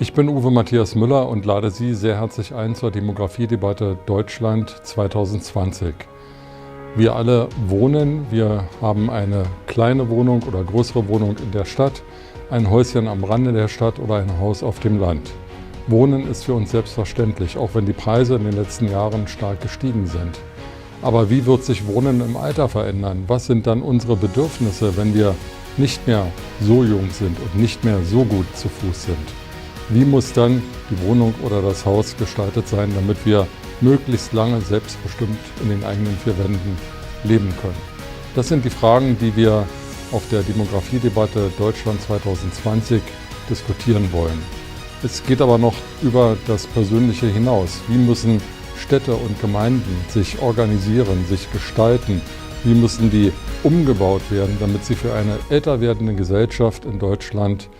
Ich bin Uwe Matthias Müller und lade Sie sehr herzlich ein zur Demografiedebatte Deutschland 2020. Wir alle wohnen, wir haben eine kleine Wohnung oder größere Wohnung in der Stadt, ein Häuschen am Rande der Stadt oder ein Haus auf dem Land. Wohnen ist für uns selbstverständlich, auch wenn die Preise in den letzten Jahren stark gestiegen sind. Aber wie wird sich Wohnen im Alter verändern? Was sind dann unsere Bedürfnisse, wenn wir nicht mehr so jung sind und nicht mehr so gut zu Fuß sind? Wie muss dann die Wohnung oder das Haus gestaltet sein, damit wir möglichst lange selbstbestimmt in den eigenen vier Wänden leben können? Das sind die Fragen, die wir auf der Demografiedebatte Deutschland 2020 diskutieren wollen. Es geht aber noch über das Persönliche hinaus. Wie müssen Städte und Gemeinden sich organisieren, sich gestalten? Wie müssen die umgebaut werden, damit sie für eine älter werdende Gesellschaft in Deutschland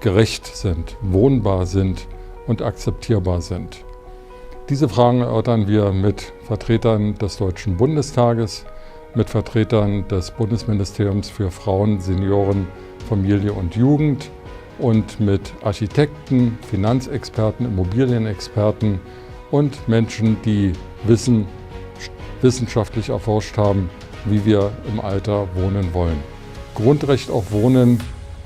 gerecht sind, wohnbar sind und akzeptierbar sind. Diese Fragen erörtern wir mit Vertretern des Deutschen Bundestages, mit Vertretern des Bundesministeriums für Frauen, Senioren, Familie und Jugend und mit Architekten, Finanzexperten, Immobilienexperten und Menschen, die Wissen wissenschaftlich erforscht haben, wie wir im Alter wohnen wollen. Grundrecht auf Wohnen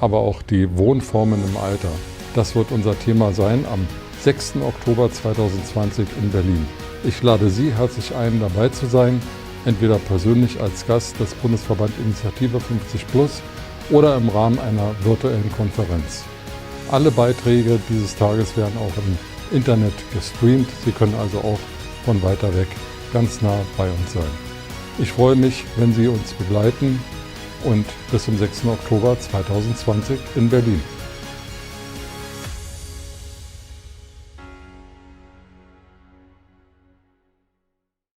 aber auch die Wohnformen im Alter. Das wird unser Thema sein am 6. Oktober 2020 in Berlin. Ich lade Sie herzlich ein, dabei zu sein, entweder persönlich als Gast des Bundesverband Initiative 50 Plus oder im Rahmen einer virtuellen Konferenz. Alle Beiträge dieses Tages werden auch im Internet gestreamt. Sie können also auch von weiter weg ganz nah bei uns sein. Ich freue mich, wenn Sie uns begleiten und bis zum 6. Oktober 2020 in Berlin.